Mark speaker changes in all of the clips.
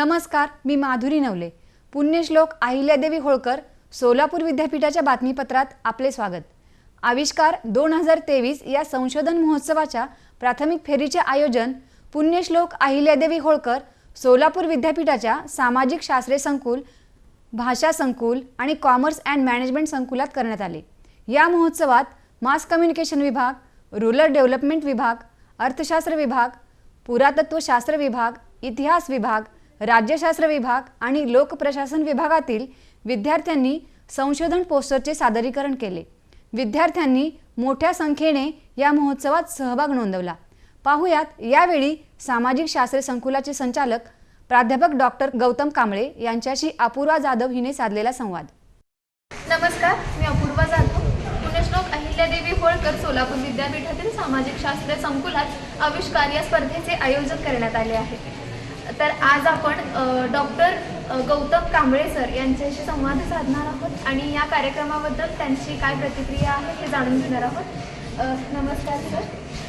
Speaker 1: नमस्कार मी माधुरी नवले. पुण्यश्लोक अहिल्यादेवी होळकर सोलापूर विद्यापीठाच्या बातमीपत्रात आपले स्वागत. आविष्कार दोन हजार तेवीस या संशोधन महोत्सवाच्या प्राथमिक फेरीचे आयोजन पुण्यश्लोक अहिल्यादेवी होळकर सोलापूर विद्यापीठाच्या सामाजिक शास्त्रे संकुल भाषा संकुल आणि कॉमर्स अँड मॅनेजमेंट संकुलात करण्यात आले. या महोत्सवात मास कम्युनिकेशन विभाग रुरल डेव्हलपमेंट विभाग अर्थशास्त्र विभाग पुरातत्वशास्त्र विभाग इतिहास विभाग राज्यशास्त्र विभाग आणि लोकप्रशासन विभागातील विद्यार्थ्यांनी संशोधन पोस्टरचे सादरीकरण केले. विद्यार्थ्यांनी मोठ्या संख्येने या महोत्सवात सहभाग नोंदवला. पाहुयात यावेळी सामाजिक शास्त्र संकुलाचे संचालक प्राध्यापक डॉक्टर गौतम कांबळे यांच्याशी अपूर्वा जाधव हिने साधलेला संवाद.
Speaker 2: नमस्कार मी अपूर्वा जाधव. पुण्यश्लोक अहिल्यादेवी होळकर सोलापूर विद्यापीठातील सामाजिक शास्त्र संकुलात आविष्कार या स्पर्धेचे आयोजन करण्यात आले आहे. तर आज आपण डॉक्टर गौतम कांबळे सर यांच्याशी संवाद साधणार आहोत आणि या कार्यक्रमाबद्दल त्यांची काय प्रतिक्रिया आहे हे जाणून घेणार आहोत. नमस्कार सर.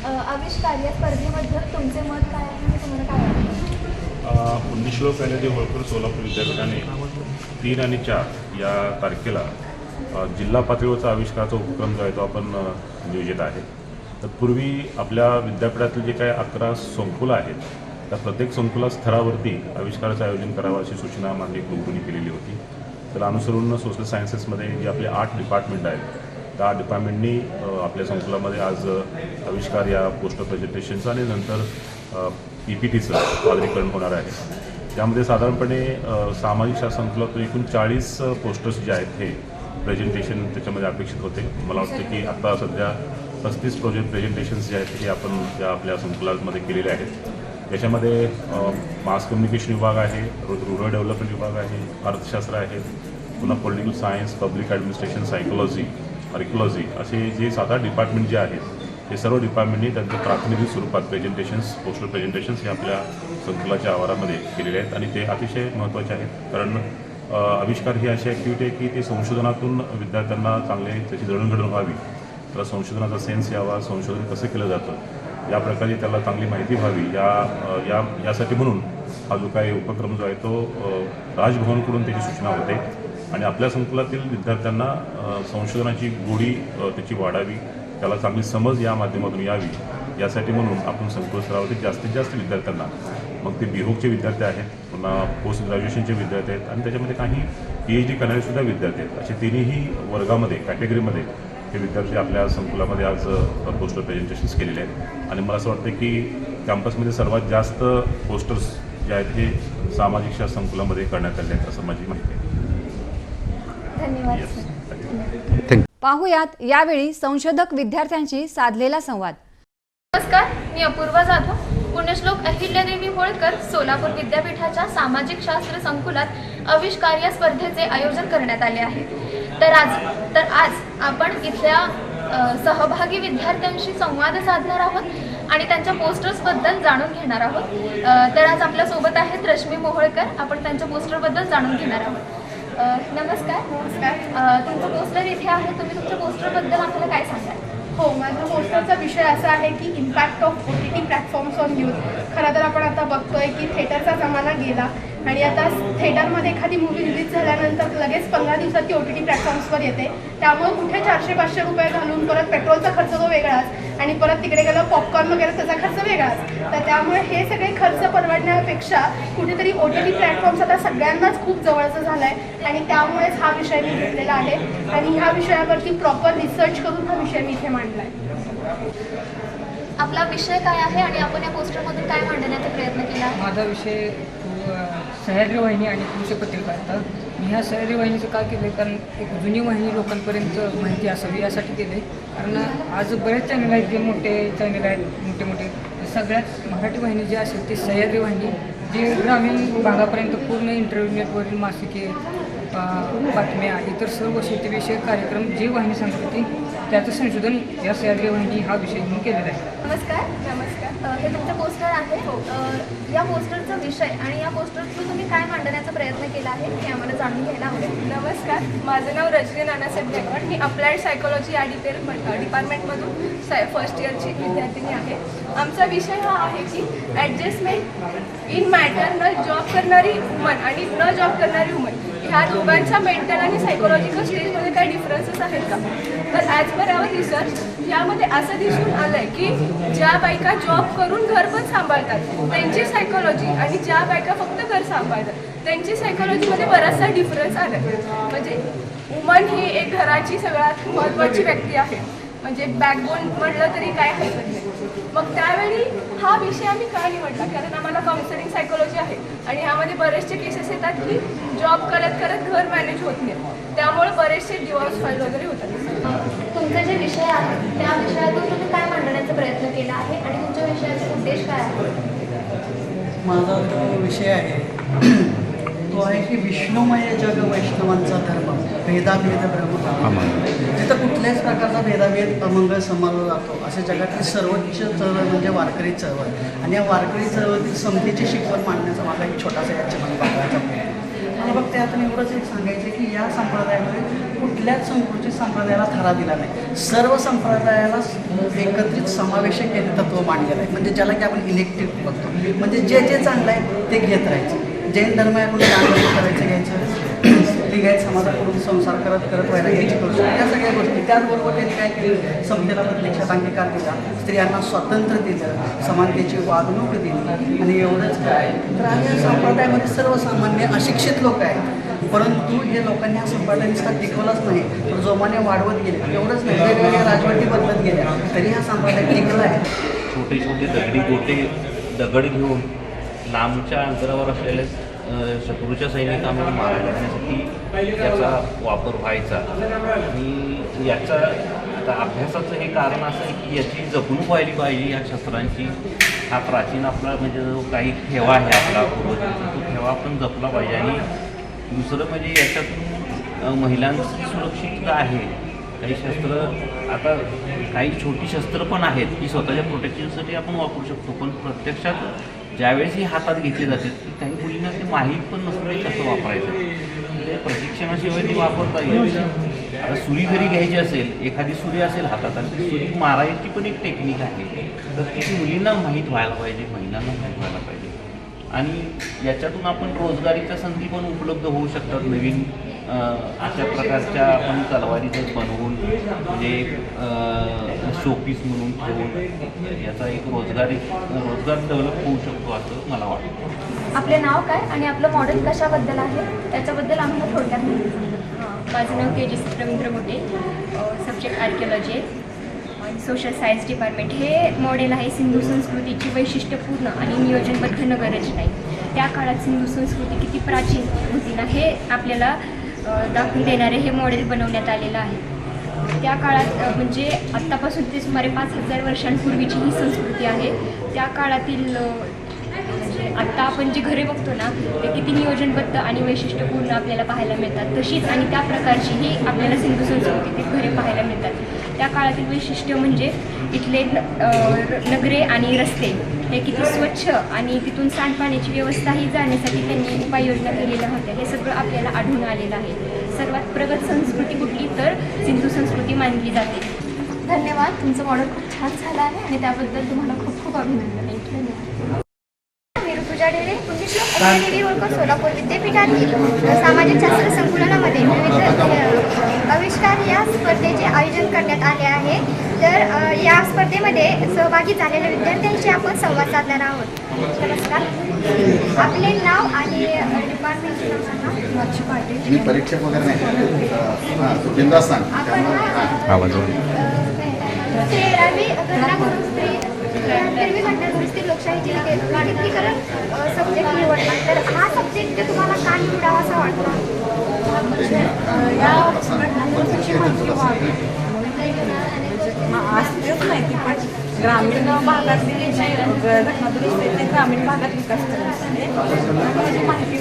Speaker 2: अ, आविष्कार स्पर्धेबद्दल तुमचे मत काय आहे आणि तुम्हाला काय वाटतं?
Speaker 3: पहिले जे होळकर सोलापूर विद्यापीठाने तीन आणि चार या तारखेला जिल्हा पातळीवरचा आविष्काराचा उपक्रम जो आहे तो आपण नियोजित आहे. तर पूर्वी आपल्या विद्यापीठातील जे काही अकरा संकुलं आहेत त्या प्रत्येक संकुला स्तरावरती आविष्काराचं आयोजन करावं अशी सूचना माननीय कुलगुरूंनी केलेली होती. तर अनुसरून सोशल सायन्सेसमध्ये जे आपले आठ डिपार्टमेंट आहेत त्या डिपार्टमेंटनी आपल्या संकुलामध्ये आज आविष्कार या पोस्टर प्रेझेंटेशनचं आणि नंतर पी पी टीचं सादरीकरण होणार आहे. त्यामध्ये साधारणपणे सामाजिक शास्त्र संकुलातून एकूण चाळीस पोस्टर्स जे आहेत हे प्रेझेंटेशन त्याच्यामध्ये अपेक्षित होते. मला वाटतं की आत्ता सध्या पस्तीस प्रोजेक्ट प्रेझेंटेशन्स जे आहेत हे आपण त्या आपल्या संकुलामध्ये केलेले आहेत याच्यामध्ये मास कम्युनिकेशन विभाग आहे रुरल डेव्हलपमेंट विभाग आहे अर्थशास्त्र आहे पुन्हा political science public administration psychology archaeology असे जे सात आठ डिपार्टमेंट जे आहेत हे सर्व डिपार्टमेंटनी त्यांचं प्रातिनिधिक स्वरूपात प्रेझेंटेशन्स पोस्टल प्रेझेंटेशन्स हे आपल्या संकुलाच्या आवारामध्ये केलेले आहेत आणि ते अतिशय महत्त्वाचे आहेत. कारण आविष्कार ही अशी ॲक्टिव्हिटी आहे की ते संशोधनातून विद्यार्थ्यांना चांगले त्याची जडणघडण व्हावी. त्याला संशोधनाचा सेन्स यावा संशोधन कसं केलं जातं या प्रकारे त्याला चांगली माहिती व्हावी. या या यासाठी म्हणून हा जो काही उपक्रम जो आहे तो राजभवनकडून त्याची सूचना होते. आणि आपल्या संकुलातील विद्यार्थ्यांना संशोधनाची गोडी त्याची वाढावी त्याला चांगली समज या माध्यमातून यावी यासाठी म्हणून आपण संकुल स्तरावरती जास्तीत जास्त विद्यार्थ्यांना मग ते बिहोकचे विद्यार्थी आहेत पुन्हा पोस्ट ग्रॅज्युएशनचे विद्यार्थी आहेत आणि त्याच्यामध्ये काही पी एच डी करणारेसुद्धा विद्यार्थी आहेत. असे तिन्ही वर्गामध्ये कॅटेगरीमध्ये हे विद्यार्थी आपल्या संकुलामध्ये आज पोस्टर प्रेझेंटेशन्स केलेले आहेत. आणि मला असं वाटतं की कॅम्पसमध्ये सर्वात जास्त पोस्टर्स जे आहेत हे सामाजिक शास्त्र संकुलामध्ये करण्यात आले आहेत असं माझी माहिती आहे.
Speaker 1: पाहुयात यावेळी संशोधक विद्यार्थ्यांशी साधलेला संवाद.
Speaker 2: नमस्कार मी अपूर्वा जाधव. पुण्यश्लोक अहिल्यादेवी होळकर सोलापूर विद्यापीठाच्या सामाजिक शास्त्र संकुलात आविष्कार या स्पर्धेचे आयोजन करण्यात आले आहे. तर आज तर आज आपण इथल्या सहभागी विद्यार्थ्यांशी संवाद साधणार आहोत आणि त्यांच्या पोस्टर्सबद्दल जाणून घेणार आहोत. तर आज आपल्यासोबत आहेत रश्मी मोहोळकर. आपण त्यांच्या पोस्टरबद्दल जाणून घेणार आहोत. नमस्कार. नमस्कार. तुमचं पोस्टर इथे आहे. तुम्ही तुमच्या पोस्टरबद्दल आम्हाला काय सांगाल?
Speaker 4: हो माझा पोस्टरचा विषय असा आहे की impact of O T T platforms on youth खरं तर आपण आता बघतोय की थिएटरचा जमाना गेला. आणि आता थिएटरमध्ये एखादी मूवी रिलीज झाल्यानंतर लगेच पंधरा दिवसात ती ओ टी टी प्लॅटफॉर्म्सवर येते. त्यामुळे कुठे चारशे पाचशे रुपये घालून परत पेट्रोलचा खर्च तो वेगळाच आणि परत तिकडे गेलं पॉपकॉर्न वगैरे त्याचा खर्च वेगळाच. तर त्यामुळे हे सगळे खर्च परवडण्यापेक्षा कुठेतरी ओ टी टी प्लॅटफॉर्म्स आता सगळ्यांनाच खूप जवळचं झालं आहे आणि त्यामुळेच हा विषय मी घेतलेला आहे. आणि ह्या विषयावरती प्रॉपर रिसर्च करून हा विषय मी इथे मांडला आहे
Speaker 2: आपला विषय काय आहे आणि आपण या पोस्टरमधून काय मांडण्याचा प्रयत्न केला? आहे
Speaker 5: माझा विषय सह्याद्री वाहिनी आणि कृषी पत्रिका मी ह्या सह्याद्री वाहिनीचं का केलं आहे कारण एक जुनी वाहिनी लोकांपर्यंत माहिती असावी यासाठी केले कारण आज बरेच चॅनल आहेत जे मोठे चॅनल आहेत मोठे मोठे. सगळ्यात मराठी वाहिनी जी असेल ती सह्याद्री वाहिनी जी ग्रामीण भागापर्यंत पूर्ण इंटरनेटवरील मासिके बातम्या इतर सर्व शेतीविषयक कार्यक्रम जी वाहिनी सांगते ती त्याचं संशोधन या सह्याद्री वाहिनी हा विषय म्हणून केलेला आहे.
Speaker 2: नमस्कार
Speaker 4: नमस्कार.
Speaker 2: हे तुमचं पोस्टर आहे. अ, या पोस्टरचा विषय आणि या पोस्टरतून तुम्ही काय मांडण्याचा प्रयत्न केला आहे हे आम्हाला जाणून घ्यायला आवडेल.
Speaker 4: नमस्कार. माझं नाव रजनी नानासाहेब गायकवाड मी अप्लाइड सायकोलॉजी या डिपेर डिपार्टमेंटमधून साय फर्स्ट इयरची विद्यार्थिनी आहे. आमचा विषय हा आहे की ॲडजस्टमेंट इन मॅटर न जॉब करणारी वुमन आणि न जॉब करणारी वुमन ह्या दोघांच्या मेंटल आणि सायकोलॉजिकल स्टेजमध्ये काही डिफरन्सेस आहेत का? तर ॲज पर आवर रिसर्च यामध्ये असं दिसून आलं आहे की ज्या बायका जॉब करून घर पण सांभाळतात त्यांची सायकोलॉजी आणि ज्या बायका फक्त घर सांभाळतात त्यांची सायकोलॉजीमध्ये बराचसा डिफरन्स आला म्हणजे वुमन ही एक घराची सगळ्यात महत्त्वाची व्यक्ती आहे. म्हणजे बॅकबोन म्हटलं तरी काय हरकत नाही. मग त्यावेळी हा विषय आम्ही का निवडला? कारण आम्हाला काउन्सिलिंग सायकोलॉजी आहे आणि ह्यामध्ये बरेचसे केसेस येतात की जॉब करत करत घर मॅनेज होत नाही. त्यामुळे बरेचसे डिवॉर्स फाईल वगैरे होतात.
Speaker 2: तुमचे जे विषय आहे त्या विषयातून तुम्ही काय मांडण्याचा प्रयत्न केला आहे आणि तुमच्या विषयाचे उद्देश काय आहे
Speaker 6: माझा जो विषय आहे तो आहे की विष्णुमय जग वैष्णवांचा धर्म भेदाभेद ब्रह्म. तिथं कुठल्याच प्रकारचा भेदाभेद अमंगळ समाजला जातो. असे जगातील सर्वोच्च चळवळ म्हणजे वारकरी चळवळ. आणि या वारकरी चळवळीतील समतेची शिकवण मांडण्याचा माझा एक छोटासा बघायचा प्रयत्न मला फक्त यातून एवढंच एक सांगायचं की या संप्रदायामध्ये कुठल्याच संकुचित संप्रदायाला थरा दिला नाही. सर्व संप्रदायाला एकत्रित समावेशक हे तत्व मांडलेलं आहे. म्हणजे ज्याला की आपण इलेक्ट्रिक बघतो म्हणजे जे जे चांगलं आहे ते घेत राहायचं. जैन धर्म आहे म्हणून करायचं घ्यायचं लिंगायत समाजाकडून संसार करत करत व्हायला घ्यायची करू शकतो. या सगळ्या गोष्टी. त्याचबरोबर त्यांनी काय केलं? समतेला प्रत्यक्षात अंगीकार दिला. स्त्रियांना स्वातंत्र्य दिलं. समानतेची वागणूक दिली. आणि एवढंच काय? तर आम्ही संप्रदायामध्ये सर्वसामान्य अशिक्षित लोक आहेत. परंतु हे लोकांनी हा संप्रदाय नुसता टिकवलाच नाही. तर जोमाने वाढवत गेले. एवढंच नाही. वेगवेगळ्या राजवटी बदलत गेल्या. तरी हा संप्रदाय टिकला आहे.
Speaker 7: छोटे छोटे दगडी गोटे दगड घेऊन लांबच्या अंतरावर असलेल्या शत्रूच्या सैनिकांना मारा करण्यासाठी याचा वापर व्हायचा. आणि याचा आता अभ्यासाचं हे कारण असं आहे की याची जपणूक व्हायली पाहिजे या शस्त्रांची. हा प्राचीन आपला म्हणजे जो काही ठेवा आहे आपला पूर्वजांचा तो ठेवा आपण जपला पाहिजे. आणि दुसरं म्हणजे याच्यातून महिलांची सुरक्षितता आहे. काही शस्त्र आता काही छोटी शस्त्र पण आहेत की स्वतःच्या प्रोटेक्शनसाठी आपण वापरू शकतो. पण प्रत्यक्षात ज्यावेळेस ही हातात घेतली जाते काही मुलींना ते माहीत पण नसतं की कसं वापरायचं. ते प्रशिक्षणाशिवाय ती वापरता येईल आता सुरी जरी घ्यायची असेल एखादी सुरी असेल हातात आणि ती सुरी मारायची पण एक टेक्निक आहे. तर ती मुलींना माहीत व्हायला पाहिजे महिलांना माहीत व्हायला पाहिजे. आणि याच्यातून आपण रोजगारीच्या संधी पण उपलब्ध होऊ शकतात नवीन अशा प्रकारच्या आपण तलवारीचं बनवून म्हणजे शोपीस म्हणून ठेवून याचा एक रोजगारी रोजगार डेव्हलप होऊ शकतो असं मला वाटतं.
Speaker 2: आपले नाव काय आणि आपलं मॉडेल कशाबद्दल आहे? त्याच्याबद्दल आम्हाला थोडक्यात माहिती.
Speaker 8: माझं नाव तेजस्वी रवींद्र मोठे सब्जेक्ट आर्किओलॉजी आहे. सोशल सायन्स डिपार्टमेंट हे मॉडेल आहे सिंधू संस्कृतीची वैशिष्ट्यपूर्ण आणि नियोजनबद्ध नगररचना आहे त्या काळात सिंधू संस्कृती किती प्राचीन होती ना हे आपल्याला दाखवून देणारे हे मॉडेल बनवण्यात आलेलं आहे. त्या काळात म्हणजे आत्तापासून ते सुमारे पाच हजार वर्षांपूर्वीची ही संस्कृती आहे. त्या काळातील म्हणजे आत्ता आपण जी घरे बघतो ना ते किती नियोजनबद्ध आणि वैशिष्ट्यपूर्ण आपल्याला पाहायला मिळतात. तशीच आणि त्या प्रकारची ही आपल्याला सिंधू संस्कृतीतील घरे पाहायला मिळतात. त्या काळातील वैशिष्ट्य म्हणजे इथले न- नगरे आणि रस्ते. हे किती स्वच्छ आणि तिथून सांडपाण्याची व्यवस्थाही जाण्यासाठी त्यांनी उपाययोजना केलेल्या होत्या. हे सगळं आपल्याला आढळून आलेलं आहे. सर्वात प्रगत संस्कृती कुठली? तर सिंधू संस्कृती मानली जाते.
Speaker 2: धन्यवाद. तुमचं मॉडेल खूप छान झालं आहे आणि त्याबद्दल तुम्हाला खूप खूप अभिनंदन. धन्यवाद
Speaker 9: होळकर सोलापूर विद्यापीठातील सामाजिक शास्त्र संकुलनामध्ये विविध आविष्कार या स्पर्धेचे आयोजन करण्यात आले आहे. तर या स्पर्धेमध्ये सहभागी झालेल्या विद्यार्थ्यांशी आपण संवाद साधणार आहोत. नमस्कार. आपले नाव आणि पाटील
Speaker 10: मी परीक्षक वगैरे नाही तू बिंदास सांग.
Speaker 9: आपण तेरावी घटना करून स्त्री तेरावी घटना करून स्त्री लोकशाहीची विकेंद्रीकरण सब्जेक्ट निवडला तर हा सब्जेक्ट तुम्हाला का निवडावा असा वाटला
Speaker 11: असतेच नाही की पण ग्रामीण भागातली जी घटनादुरुस्ती ते ग्रामीण भागात विकास त्याची माहिती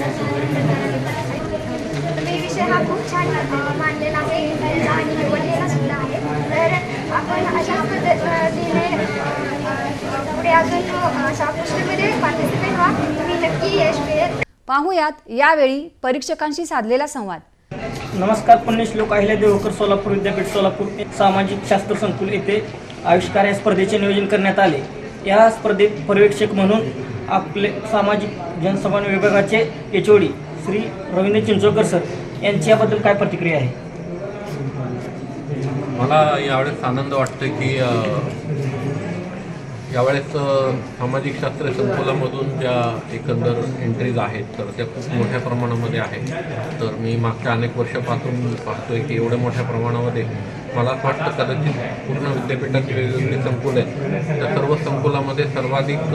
Speaker 9: विषय हा खूप छान मांडलेला आहे. आणि निवडलेला सुद्धा आहे. तर आपण अशा पद्धतीने पार्टिसिपेट व्हा तुम्ही नक्की यश मिळेल
Speaker 1: पाहुयात यावेळी परीक्षकांशी साधलेला संवाद.
Speaker 5: नमस्कार पुण्यश्लोक अहिल्या देवकर सोलापूर विद्यापीठ सोलापूर सामाजिक शास्त्र संकुल येथे आविष्कार या स्पर्धेचे नियोजन करण्यात आले. या स्पर्धेत पर्यवेक्षक म्हणून आपले सामाजिक जनसंवाद विभागाचे एचओडी श्री रवींद्र चिंचोकर सर यांच्याबद्दल काय प्रतिक्रिया आहे?
Speaker 12: मला यावेळेस आनंद वाटतो की यावेळेस सामाजिक शास्त्र संकुलामधून ज्या एकंदर एंट्रीज आहेत तर त्या खूप मोठ्या प्रमाणामध्ये आहेत. तर मी मागच्या अनेक वर्षापासून पाहतोय की एवढ्या मोठ्या प्रमाणामध्ये मला असं वाटतं कदाचित पूर्ण विद्यापीठात वेगवेगळी संकुल आहेत. त्या सर्व संकुलामध्ये सर्वाधिक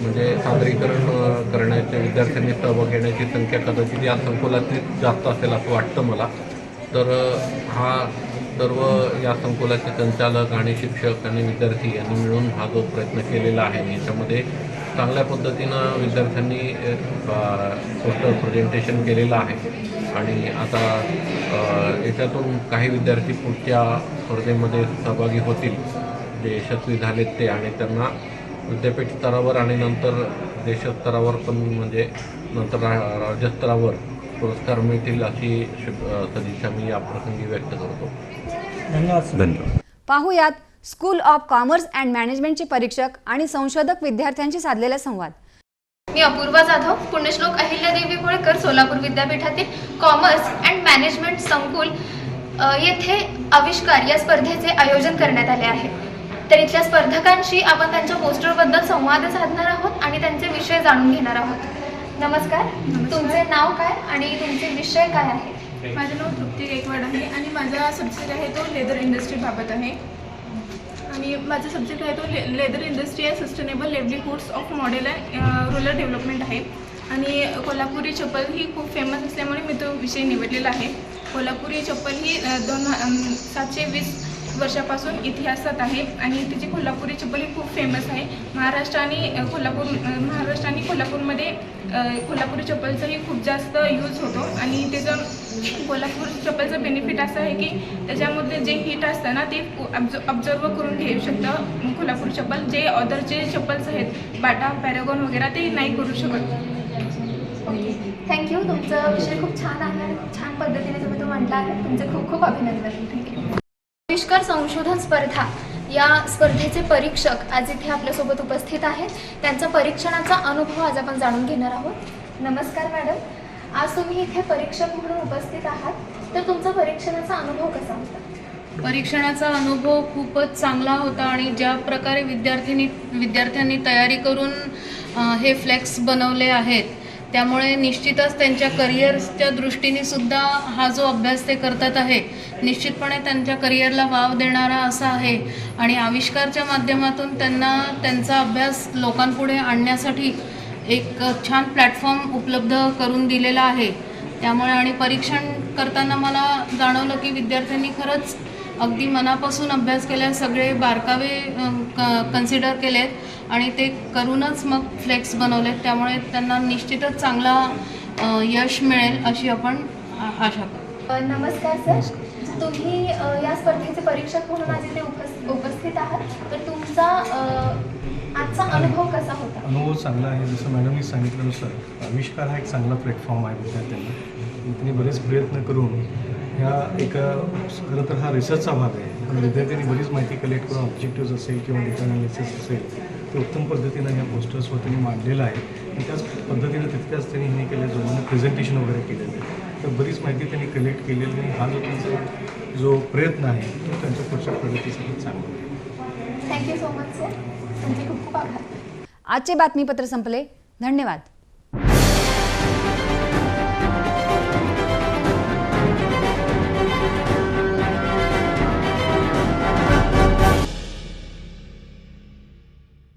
Speaker 12: म्हणजे सादरीकरण करण्याच्या विद्यार्थ्यांनी सहभाग घेण्याची संख्या कदाचित या संकुलातली जास्त असेल असं वाटतं मला. तर हा सर्व या संकुलाचे संचालक आणि शिक्षक आणि विद्यार्थी यांनी मिळून हा जो प्रयत्न केलेला आहे याच्यामध्ये चांगल्या पद्धतीनं विद्यार्थ्यांनी पोस्टर प्रेझेंटेशन केलेलं आहे. आणि आता याच्यातून काही विद्यार्थी पुढच्या स्पर्धेमध्ये सहभागी होतील जे यशस्वी झालेत ते. आणि त्यांना विद्यापीठ स्तरावर आणि नंतर देशस्तरावर पण म्हणजे नंतर राज्यस्तरावर पुरस्कार मिळतील अशी सदिच्छा मी या प्रसंगी व्यक्त करतो.
Speaker 5: धन्यवाद
Speaker 3: धन्यवाद.
Speaker 1: पाहुयात स्कूल ऑफ कॉमर्स अँड मॅनेजमेंटचे परीक्षक आणि संशोधक विद्यार्थ्यांशी साधलेला संवाद.
Speaker 2: मी अपूर्वा जाधव पुण्यश्लोक अहिल्यादेवी होळकर सोलापूर विद्यापीठातील कॉमर्स अँड मॅनेजमेंट संकुल येथे आविष्कार या स्पर्धेचे आयोजन करण्यात आले आहे. तर इथल्या स्पर्धकांशी आपण त्यांच्या पोस्टरबद्दल संवाद साधणार आहोत आणि त्यांचे विषय जाणून घेणार आहोत. नमस्कार. तुमचे नाव काय आणि तुमचे विषय काय आहे?
Speaker 4: माझं नाव तृप्ती गायकवाड आहे आणि माझा सब्जेक्ट आहे तो लेदर इंडस्ट्रीबाबत आहे. आणि माझा सब्जेक्ट आहे तो ले लेदर इंडस्ट्री आहे sustainable livelihoods of model rural development आहे. आणि कोल्हापुरी चप्पल ही खूप फेमस असल्यामुळे मी तो विषय निवडलेला आहे. कोल्हापुरी चप्पल ही दोन सातशे वीस वर्षापासून इतिहासात आहे आणि तिची कोल्हापुरी चप्पल ही खूप फेमस आहे. महाराष्ट्र आणि कोल्हापूर महाराष्ट्र आणि कोल्हापूरमध्ये कोल्हापुरी चप्पलचाही खूप जास्त यूज होतो. आणि त्याचं कोल्हापूर चप्पलचं बेनिफिट असं आहे की त्याच्यामध्ये जे हीट असतं ना ते ऑब्झर्व करून घेऊ शकतं कोल्हापूर चप्पल. जे ऑदरचे चप्पल्स आहेत बाटा पॅरागॉन वगैरे ते नाही करू शकत.
Speaker 2: थँक्यू तुमचा विषय खूप छान आहे आणि खूप छान पद्धतीने तुम्ही तो म्हटला आहे. तुमचं खूप खूप अभिनंदन. थँक्यू आविष्कार संशोधन स्पर्धा या स्पर्धेचे परीक्षक आज इथे आपल्यासोबत उपस्थित आहेत. त्यांचा परीक्षणाचा अनुभव आज आपण जाणून घेणार आहोत. नमस्कार मॅडम. आज तुम्ही इथे परीक्षक म्हणून उपस्थित आहात. तर तुमचा परीक्षणाचा अनुभव कसा होता?
Speaker 11: परीक्षणाचा अनुभव खूपच चांगला होता आणि ज्या प्रकारे विद्यार्थ्यांनी विद्यार्थ्यांनी तयारी करून हे फ्लेक्स बनवले आहेत त्यामुळे निश्चितच त्यांच्या करिअर्सच्या दृष्टीने सुद्धा हा जो अभ्यास ते करतात आहे निश्चितपणे त्यांच्या करिअरला वाव देणारा असा आहे. आणि आविष्कारच्या माध्यमातून त्यांना त्यांचा अभ्यास लोकांपुढे आणण्यासाठी एक छान प्लॅटफॉर्म उपलब्ध करून दिलेला आहे. त्यामुळे आणि परीक्षण करताना मला जाणवलं की विद्यार्थ्यांनी खरंच अगदी मनापासून अभ्यास केला सगळे बारकावे कन्सिडर केलेत. आणि ते करूनच मग फ्लेक्स बनवलेत. त्यामुळे त्यांना निश्चितच चांगला यश मिळेल अशी आपण आशा करतो.
Speaker 2: नमस्कार सर. तुम्ही या स्पर्धेचे परीक्षक म्हणून आज इथे उपस उपस्थित आहात. तर तुमचा आजचा अनुभव कसा होता?
Speaker 13: अनुभव चांगला आहे. जसं मॅडमनी सांगितल्यानुसार आविष्कार हा एक चांगला प्लॅटफॉर्म आहे विद्यार्थ्यांना. त्यांनी बरेच प्रयत्न करून ह्या एका खरं तर हा रिसर्चचा भाग आहे. पण विद्यार्थ्यांनी बरीच माहिती कलेक्ट करून ऑब्जेक्टिव्ह असेल किंवा डेटा अनालिसिस असेल ते उत्तम पद्धतीनं ह्या पोस्टर्सवर त्यांनी मांडलेलं आहे आणि त्याच पद्धतीनं तितक्याच त्यांनी हे केलं जोमानं प्रेझेंटेशन वगैरे केलेलं आहे. तर बरीच माहिती त्यांनी कलेक्ट केलेली आणि हा जो त्यांचा जो प्रयत्न आहे तो त्यांच्या पुढच्या प्रगतीसाठी चांगला आहे.
Speaker 2: थँक्यू सो मच सर तुमचे खूप खूप आभार.
Speaker 1: आजचे बातमीपत्र संपले. धन्यवाद.